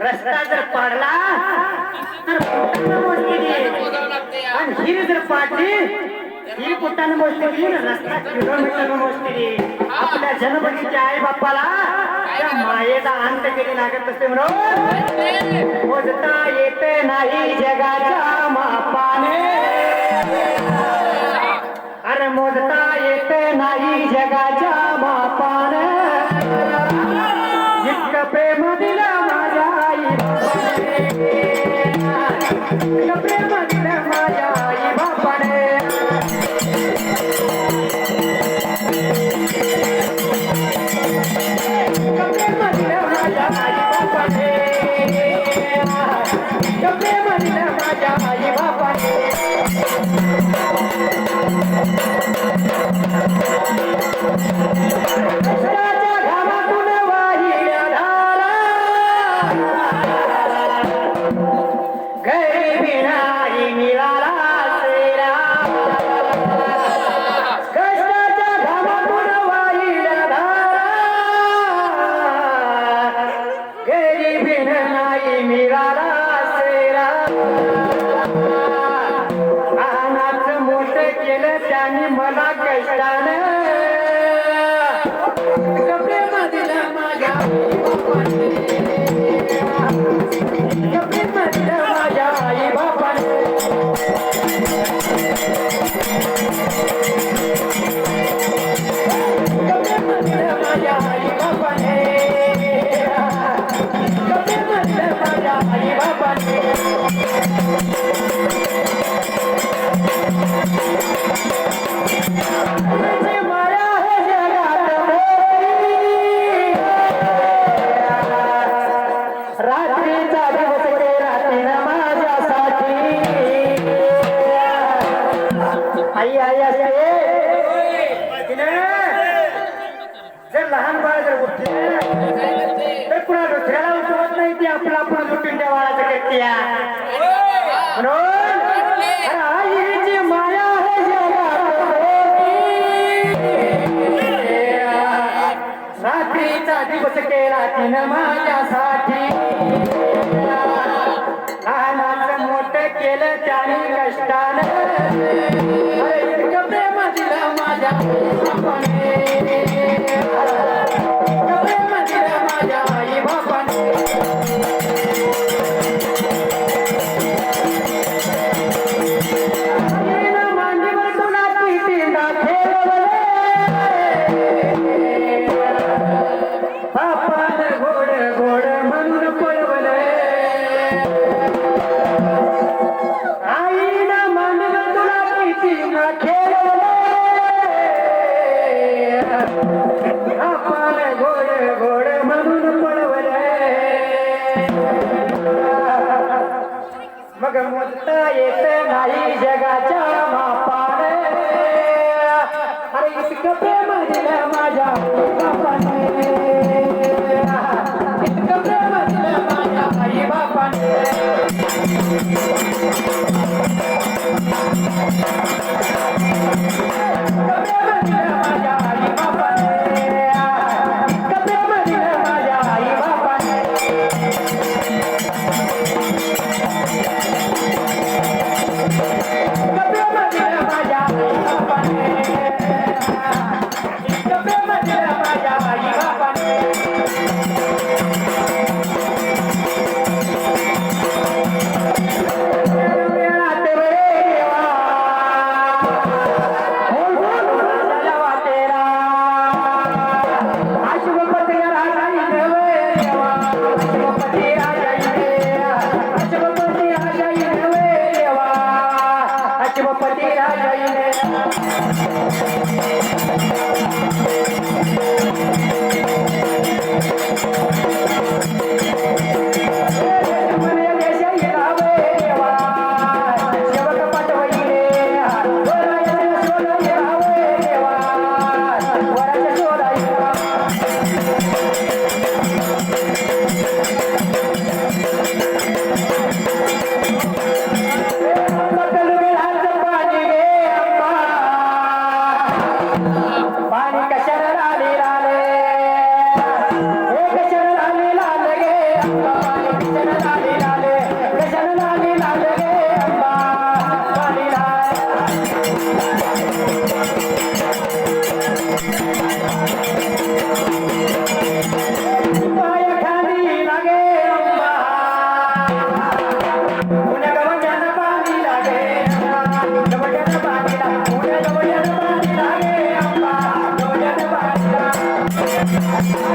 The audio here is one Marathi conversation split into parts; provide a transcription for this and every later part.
रस्ता जर पाडला तर आणि जर पाडली ही फुटानं मोजते रस्ता किलोमीटर मोजते आपल्या जनपतीच्या आई बाप्पाला त्या मायेचा अंत केली लागत असते म्हणून. मोजता येत नाही जगाच्या मापाने. अरे मोजता येत नाही जगाच्या मापान. जितकं प्रेम दिला दिवस केला तिन माझ्यासाठी. लहानाचं मोठ केलं त्याने कष्टानं. प्रेम दिला माझ्या. येत नाही जगाच्या मापाने. अरे इतकं प्रेम दिलं माझ्या बापाने.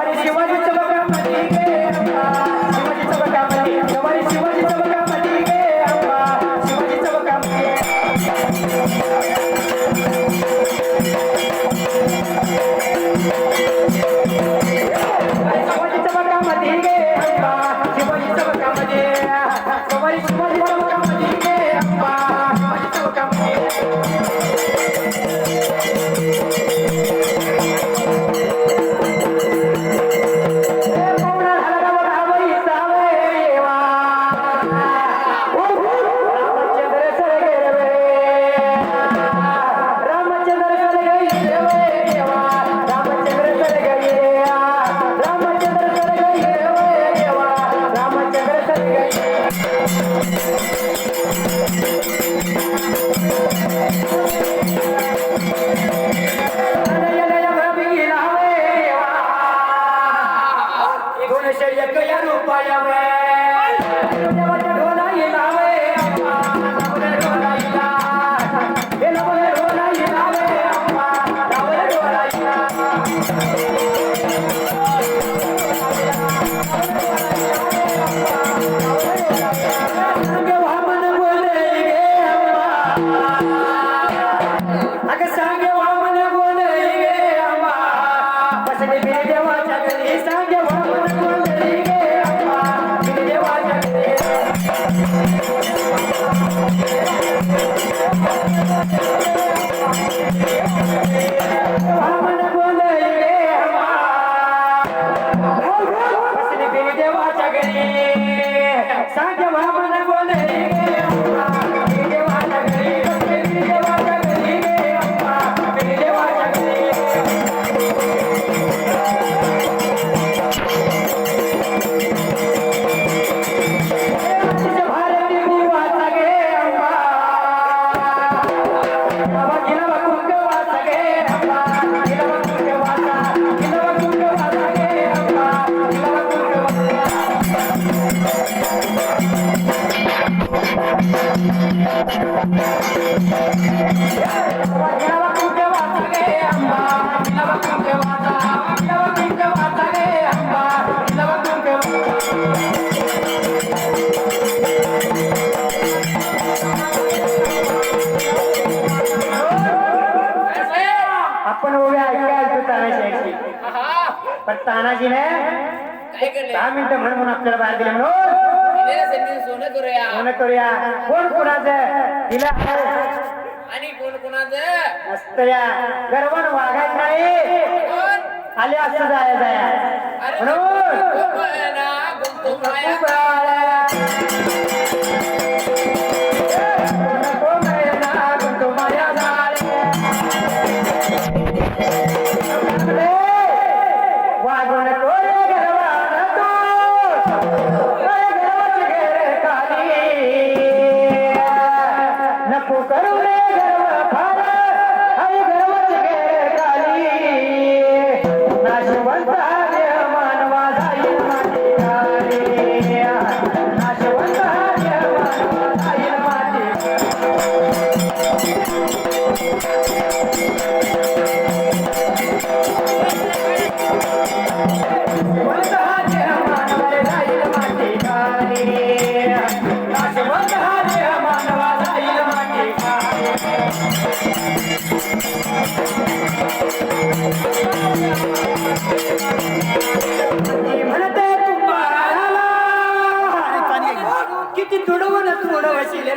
शिवाजी चौकामध्ये शिवाजी चौकात Yahweh. आजीने दहा मिनिटं म्हणून आपल्याला बाहेर दिले म्हणून सोनं करूया करूया कोण कोणाचं तिला आणि कोण कोणाचं मस्त या गर्वान वागायचं नाही आले असं जायचं म्हणून या.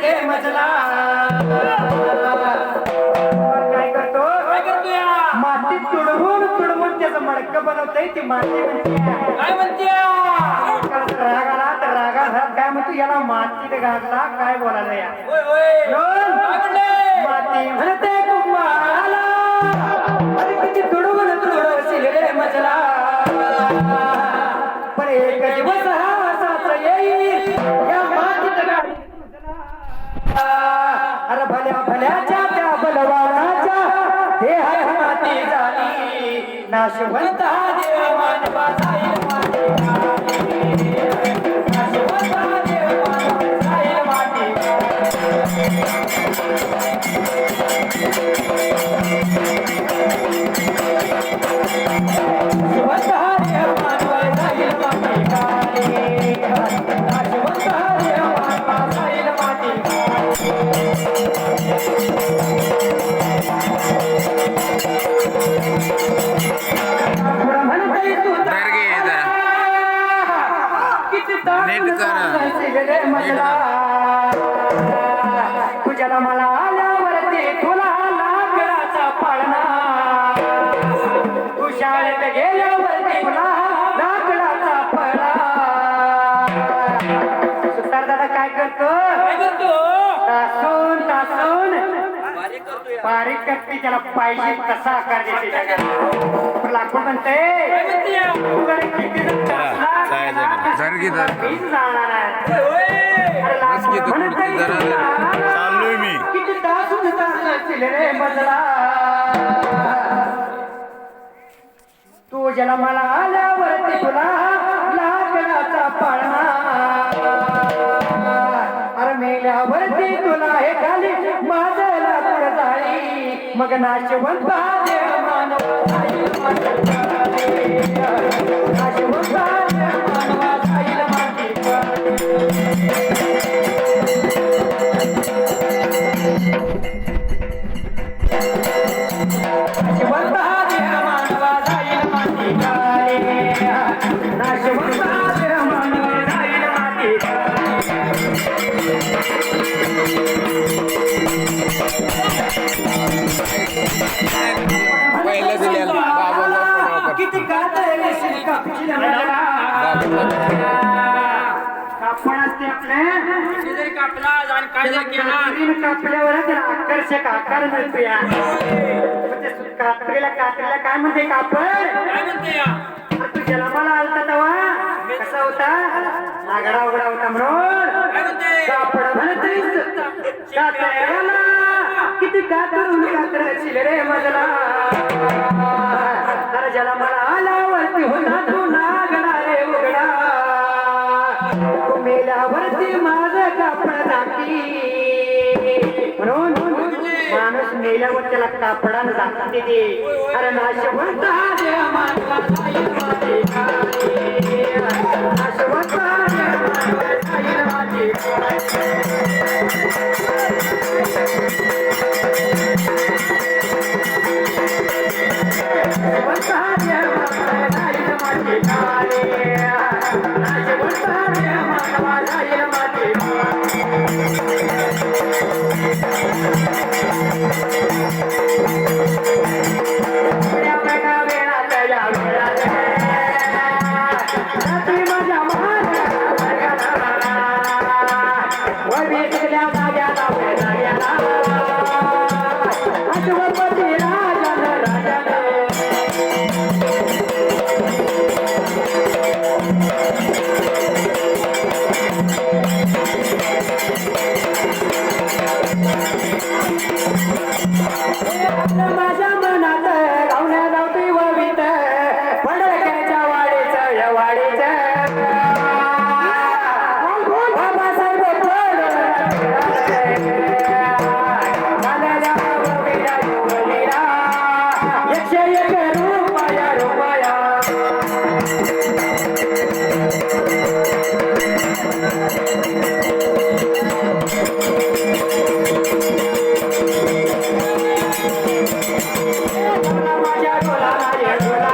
रे मजला. काय करतो? काय करतोय? माती तुडवून तुडवून त्याचं मडकं बनवतंय ती माती म्हणते काय? म्हणते? काय म्हणतो? याला मातीत घातला काय बोलायला या? होय होय. काय म्हणले? माती म्हणते कुंभाराला. अरे किती तुडवून तुडवशील रे मजला. पण एक दिवस हा असाच येईल. अरे भल्याच्या त्या बलवानाच्या देहात माती झाली. नाशवंत हा देव मानवा जाईल बारीक करते? त्याला पाहिजे तसा आकार देते जगात लाकूड म्हणते. चाललोय मी. किती तास रे तू जन्माला आल्यावरती तुला लाकडाचा पाळणा अरे मेल्यावरती तुला हे खाली माझं लाकूड जाळी मग नाशवंत हा देव मानवा. पहिलं दिलेलं बाबाला किती गात असते आपले आकर्षक आकार मिळतो या कात्रीला कात्रीला काय म्हणते कापड. काय म्हणते या झगडा उघडा होता म्हणून काय म्हणते कापड म्हणतेस कातऱ्याला किती कातरून कातरशील रे मजला तर जन्माला आल्यावरती होता तू नागडा रे उघडा मेल्यावरती माझं कापड दाखी म्हणून माणूस मेल्यावर त्याला कापडानं दाखवते ते अरे नाशवंत हा देव मानवा